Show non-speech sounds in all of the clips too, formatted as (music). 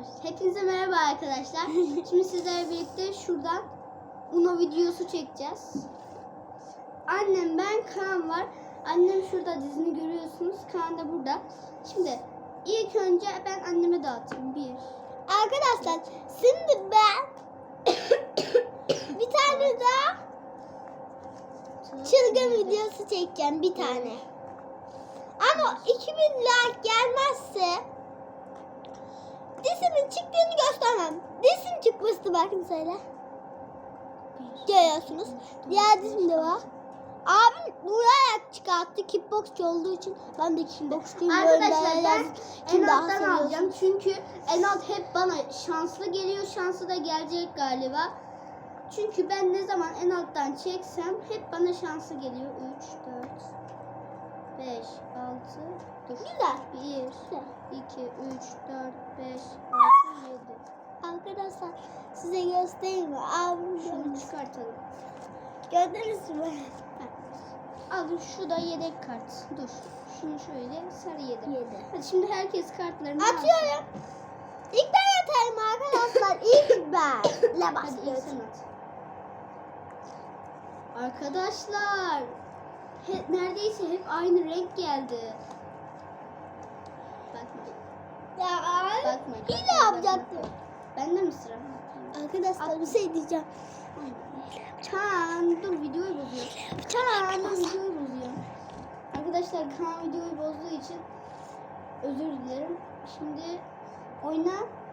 başla. Hepinize merhaba arkadaşlar. (laughs) Şimdi sizlerle birlikte şuradan Uno videosu çekeceğiz. Annem ben Kaan var. Annem şurada dizini görüyorsunuz. Kaan da burada. Şimdi ilk önce ben anneme dağıtayım. Bir. Arkadaşlar şimdi ben (coughs) bir tane daha çılgın videosu çekeceğim bir tane. Ama 2000 like gelmezse disimin çıktığını göstermem. Disim çıkmıştı bakın söyle. Görüyorsunuz. Diğer disim de var. Abim vurarak çıkarttı kickboxçu olduğu için ben de kickboxçuyum. Arkadaşlar ben en alttan alacağım. Çünkü en alt hep bana şanslı geliyor. Şanslı da gelecek galiba. Çünkü ben ne zaman en alttan çeksem hep bana şanslı geliyor. 3, 4, 5, 6, dur. Güzel. 1, 2, 3, 4, 5, 6, 7. Arkadaşlar size göstereyim mi? Abim Şunu çıkartalım. Gördünüz mü? Al şu da yedek kart. Dur. Şunu şöyle sarı yedek. Yedi. Hadi şimdi herkes kartlarını alsın. Atıyorum. (laughs) İlk ben atarım arkadaşlar. İlk benle Hadi ilk başlıyorum. sen at. Arkadaşlar he- neredeyse hep aynı renk geldi. Bakma. Ya Bakma. Yine yapacaktım. Bende mi sıra? Arkadaşlar bir şey diyeceğim. Kaan dur videoyu bozuyor. Dur videoyu bozuyor. Arkadaşlar Kaan videoyu bozduğu için özür dilerim. Şimdi oyna.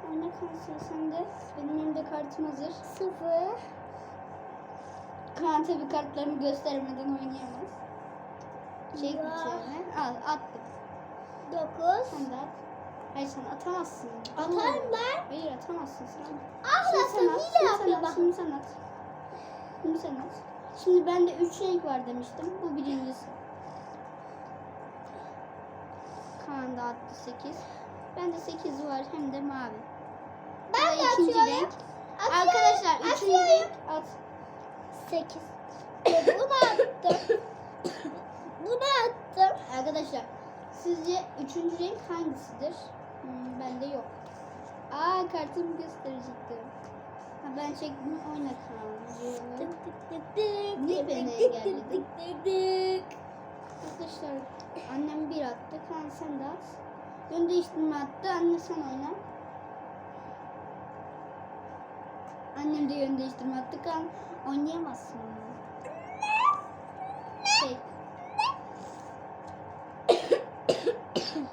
Oyna Kaan sıra sende. Benim elimde kartım hazır. Sıfır. Kaan tabi kartlarını göstermeden oynayamaz. Çek Ya. içerine. Al attım. Dokuz. Sen de at. Hayır sen atamazsın. Atarım ben. Hayır atamazsın sen. At, hile sen yapıyor at, bak. Şimdi sen at. Şimdi sen at. Şimdi bende üç renk var demiştim. Bu birincisi. Kaan da attı sekiz. Bende sekiz var hem de mavi. Ben de ikinci atıyorum. renk. Atıyorum, Arkadaşlar üçüncü renk at. Sekiz. Bunu attım. (laughs) Bunu attım. Arkadaşlar sizce üçüncü renk hangisidir? Hmm, bende yok. Aa kartımı gösterecektim. Ha, ben çektim oyna kaldı. Tık tık tık tık. Niye beni engelledin? Arkadaşlar annem bir attı. Kaan sen de at. Yön değiştirme attı. Anne sen oyna. Annem de yön değiştirme attı. Kaan oynayamazsın onu. Çek.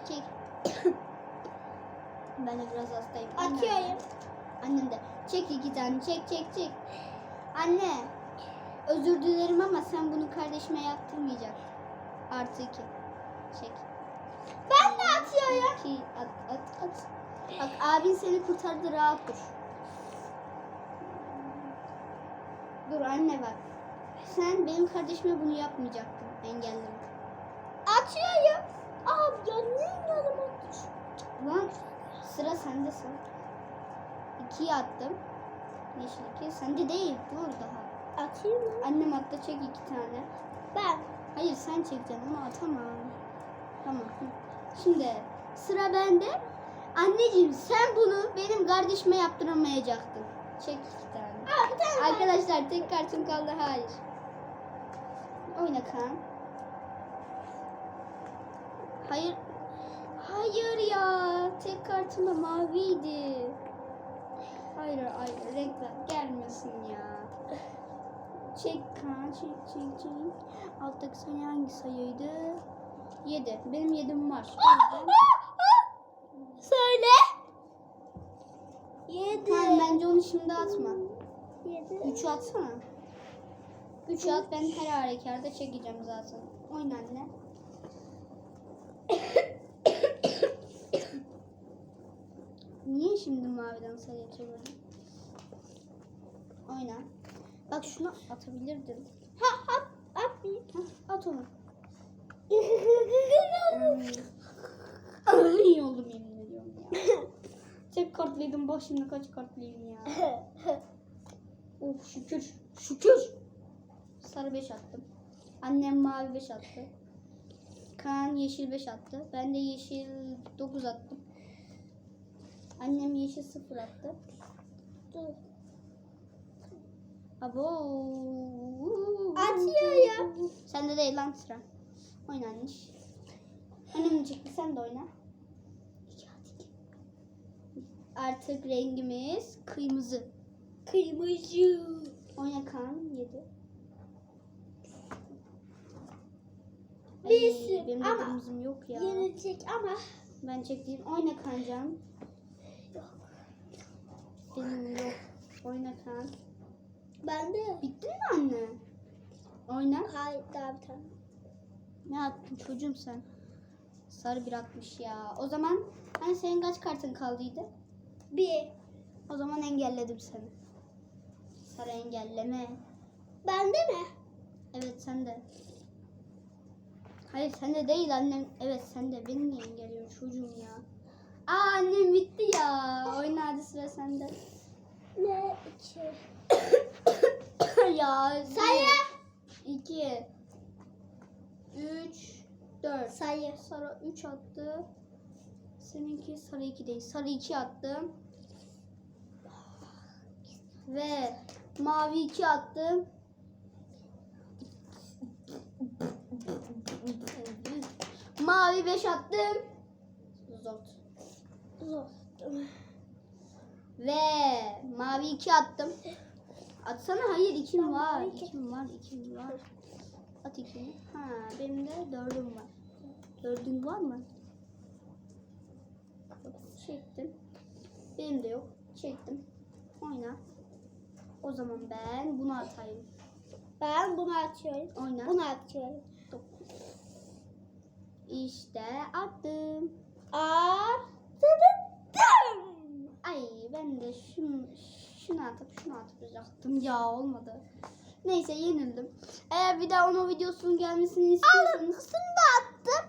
Çek. Ben de biraz hastayım. Anne. Atıyorum. Annem de çek iki tane çek çek çek. Anne özür dilerim ama sen bunu kardeşime yaptırmayacak. Artı iki. Çek. Ben de atıyorum. İki at at at. Bak abin seni kurtardı rahat dur. Dur anne bak. Sen benim kardeşime bunu yapmayacaktın. Engellerim. Atıyorum. Abi ya ne yanıma düş. Lan sıra sende sıra. İkiyi attım. Yeşil iki. Sende değil. Dur daha. Atayım mı? Annem attı çek iki tane. Ben. Hayır sen çekeceksin ama atamam. Tamam. Şimdi sıra bende. Anneciğim sen bunu benim kardeşime yaptıramayacaktın. Çek iki tane. Aa, bir tane var. Arkadaşlar tek kartım kaldı. Hayır. Oyna Kaan. Hayır. Hayır ya. Tek kartım da maviydi. Hayır hayır renkler gelmesin ya. Çek Kaan çek çek çek. Alttaki sayı hangi sayıydı? 7. Benim 7'm var. O yüzden- Söyle. Yedi. Kaan bence onu şimdi atma. Yedi. 3'ü atsana. 3'ü at ben her harekarda çekeceğim zaten. Oyna anne. (laughs) Niye şimdi maviden sarıya çevirdin? Oyna. Bak şunu atabilirdin. Ha at. At bir. At onu. (laughs) Ay oldum yemin ediyorum ya. (laughs) Tek kartlıydım bak şimdi kaç kartlıyım ya. (laughs) Oh şükür. Şükür. Sarı 5 attım. Annem mavi 5 attı. Kaan yeşil 5 attı. Ben de yeşil 9 attım. Annem yeşil sıfır attı. Abo. Atıyor ya. Sende değil lan sıra. Oynanmış. Annem çekti sen de oyna. Artık rengimiz kırmızı. Kırmızı. Oyna kan yedi. Ay, Birisi benim de ama kırmızım yok ya. Yenilecek ama Ben çektiğim oyna kancam. Benim yok. Oyna. Ben de. Bitti mi anne? Oyna. Hayır daha bir tane. Ne attın çocuğum sen? Sarı bir atmış ya. O zaman hani senin kaç kartın kaldıydı? Bir. O zaman engelledim seni. Sarı engelleme. Bende mi? Evet sen de. Hayır sen de değil annem. Evet sen de. Beni niye engelliyorsun çocuğum ya? Aa annem bitti ya. Oyna hadi sıra sende. Ne? İki. (coughs) ya. Sayı. 2 3 4 Sayı. Sarı 3 attı. Seninki sarı 2 değil. Sarı 2 attım. Ve mavi 2 attım. Mavi 5 attım. Zort. Zor. Ve mavi 2 attım. Atsana hayır 2'm var. iki. 2'm var. 2'm var. At 2'ni. Ha benim de 4'üm var. 4'ün var mı? Çektim. Benim de yok. Çektim. Oyna. O zaman ben bunu atayım. Ben bunu açıyorum. Oyna. Bunu açıyorum. İşte attım. Attım. Ay ben de şunu, şunu atıp şunu atacaktım. Ya olmadı. Neyse yenildim. Eğer bir daha onun videosunun gelmesini Alın. istiyorsanız Şunu da attım.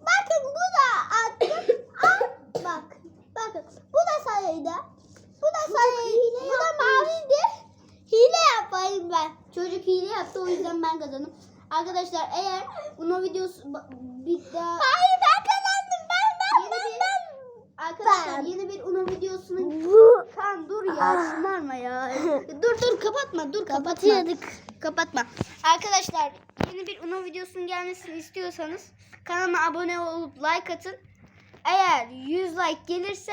Bakın bu da attım. (laughs) Al. Bak. Bakın. Bu da sarıydı. Bu da sarıydı. Bu da maviydi. Hile yapayım ben. çocuk hile yaptı o yüzden ben kazandım. Arkadaşlar eğer bunun videosu bir daha Hayır ben kazandım. Ben ben Yeni ben bir- ben. arkadaşlar Ben. yeni bir Uno videosunu Bu. kan dur ya şımarma ya. dur dur kapatma dur kapatma. Kapatıyorduk. Kapatma. Arkadaşlar yeni bir Uno videosunun gelmesini istiyorsanız kanalıma abone olup like atın. Eğer 100 like gelirse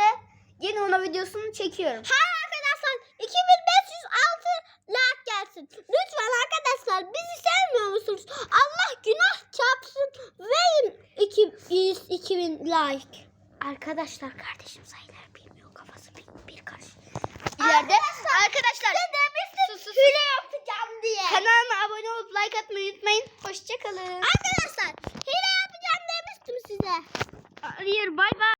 yeni Uno videosunu çekiyorum. Hayır arkadaşlar 2506 like gelsin. Lütfen arkadaşlar bizi sevmiyor musunuz? Allah günah çarpsın. Verin 200 2000 like. Arkadaşlar kardeşim sayıları bilmiyor kafası bir, bir karış. İleride arkadaşlar sus, sus, sus. Hile yapacağım diye. kanalıma abone olup like atmayı unutmayın. Hoşçakalın. Arkadaşlar hile yapacağım demiştim size. Hayır bay bay.